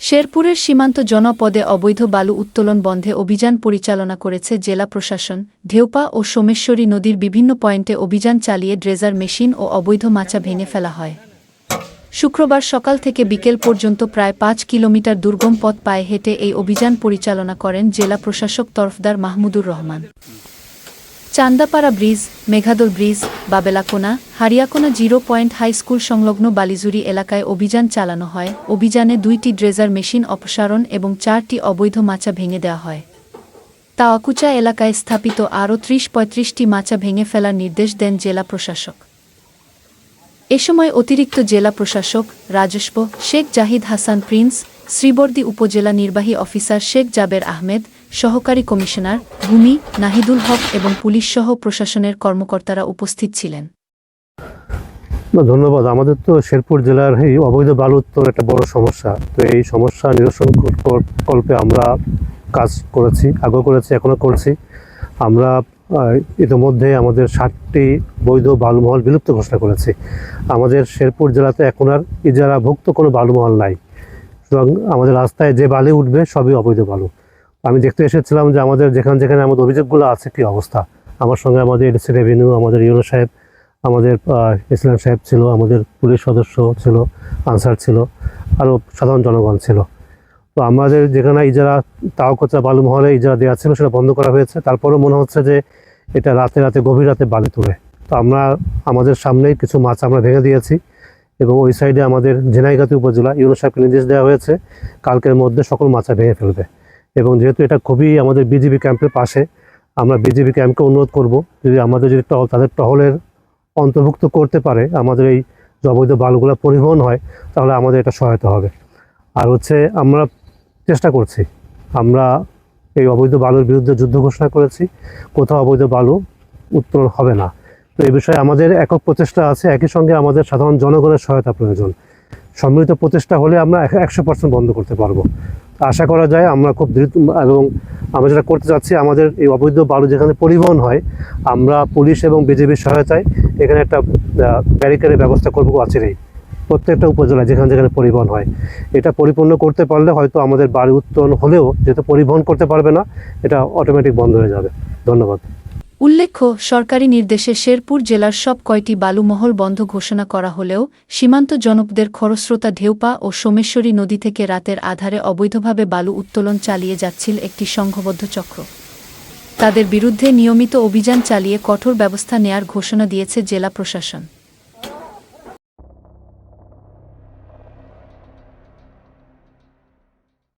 শেরপুরের সীমান্ত জনপদে অবৈধ বালু উত্তোলন বন্ধে অভিযান পরিচালনা করেছে জেলা প্রশাসন, ঢেউপা ও সোমেশ্বরী নদীর বিভিন্ন পয়েন্টে অভিযান চালিয়ে ড্রেজার মেশিন ও অবৈধ মাচা ভেঙে ফেলা হয়। শুক্রবার সকাল থেকে বিকেল পর্যন্ত প্রায় পাঁচ কিলোমিটার দুর্গম পথ পায়ে হেঁটে এই অভিযান পরিচালনা করেন জেলা প্রশাসক Tarafdar Mahmudur Rahman. Chandapara bridge, Meghadal bridge, Babelakona, Hariyakona zero point high school সংলগ্ন বালিজুরি এলাকায় অভিযান চালানো হয়। অভিযানে দুইটি ড্রেজার মেশিন অপসারণ এবং চারটি অবৈধ মাচা ভেঙে দেওয়া হয়। তাওয়াকুচা এলাকায় স্থাপিত আরও ত্রিশ পঁয়ত্রিশটি মাচা ভেঙে ফেলার নির্দেশ দেন জেলা প্রশাসক। এ সময় অতিরিক্ত জেলা প্রশাসক রাজস্ব শেখ জাহিদ হাসান প্রিন্স, শ্রীবর্দী উপজেলা নির্বাহী অফিসার শেখ জাবের আহমেদ সহকারী কমিশনার ভূমি নাহিদুল হক এবং পুলিশসহ প্রশাসনের কর্মকর্তারা উপস্থিত ছিলেন। ধন্যবাদ। আমাদের তো শেরপুর জেলার এই অবৈধ বালু উত্তোলন একটা বড় সমস্যা। তো এই সমস্যা নিরসন কর- কর- কল্পে আমরা কাজ করেছি, আগেও করেছি, এখনও করছি। আমরা ইতিমধ্যে আমাদের ষাটটি বৈধ বালুমহল বিলুপ্ত ঘোষণা করেছি। আমাদের শেরপুর জেলাতে এখন আর ইজারাভুক্ত কোনো বালুমহল নাই। সুতরাং আমাদের রাস্তায় যে বালি উঠবে, সবই অবৈধ বালু। আমি দেখতে এসেছিলাম যে আমাদের যেখানে যেখানে আমাদের অভিযোগগুলো আছে, কি অবস্থা? আমার সঙ্গে আমাদের এডিসি রেভিনিউ, আমাদের ইউনো সাহেব, আমাদের ইসলাম সাহেব ছিল, আমাদের পুলিশ সদস্য ছিল, আনসার ছিল, আরও সাধারণ জনগণ ছিল। তো আমাদের যেখানে ইজারা, তাওকচা বালু মহলে ইজারা দেওয়া ছিল, সেটা বন্ধ করা হয়েছে। তারপরেও মনে হচ্ছে যে এটা রাতে রাতে, গভীর রাতে বালি তুলে। তো আমরা, আমাদের সামনেই কিছু মাছ আমরা ভেঙে দিয়েছি এবং ওই সাইডে আমাদের ঝিনাইগাতি উপজেলা ইউনো সাহেবকে নির্দেশ দেওয়া হয়েছে, কালকের মধ্যে সকল মাছা ভেঙে ফেলবে। এবং যেহেতু এটা খুবই আমাদের বিজিবি ক্যাম্পের পাশে, আমরা বিজিবি ক্যাম্পকে অনুরোধ করব, যদি আমাদের যদি টহল, তাদের টহলের অন্তর্ভুক্ত করতে পারে, আমাদের এই অবৈধ বালুগুলো পরিবহন হয়, তাহলে আমাদের এটা সহায়তা হবে। আর হচ্ছে আমরা চেষ্টা করছি, আমরা এই অবৈধ বালুর বিরুদ্ধে যুদ্ধ ঘোষণা করেছি, কোথাও অবৈধ বালু উত্তোলন হবে না। তো এই বিষয়ে আমাদের একক প্রচেষ্টা আছে, একই সঙ্গে আমাদের সাধারণ জনগণের সহায়তা প্রয়োজন। সম্মিলিত প্রচেষ্টা হলে আমরা একশো পার্সেন্ট বন্ধ করতে পারব। আশা করা যায় আমরা খুব দ্রুত, এবং আমরা যেটা করতে চাচ্ছি, আমাদের এই অবৈধ বালু যেখানে পরিবহন হয়, আমরা পুলিশ এবং বিজেপির সহায়তায় এখানে একটা ব্যারিকেডের ব্যবস্থা করব আছেই। প্রত্যেকটা উপজেলায় যেখানে যেখানে পরিবহন হয়। এটা পরিপূর্ণ করতে পারলে হয়তো আমাদের বাড়ি উত্তোলন হলেও যেহেতু পরিবহন করতে পারবে না, এটা অটোমেটিক বন্ধ হয়ে যাবে। ধন্যবাদ। উল্লেখ্য, সরকারি নির্দেশে শেরপুর জেলার সব কয়টি বালুমহল বন্ধ ঘোষণা করা হলেও সীমান্ত জনপদের খরস্রোতা ঢেউপা ও সোমেশ্বরী নদী থেকে রাতের আধারে অবৈধভাবে বালু উত্তোলন চালিয়ে যাচ্ছিল একটি সংঘবদ্ধ চক্র। তাদের বিরুদ্ধে নিয়মিত অভিযান চালিয়ে কঠোর ব্যবস্থা নেয়ার ঘোষণা দিয়েছে জেলা প্রশাসন।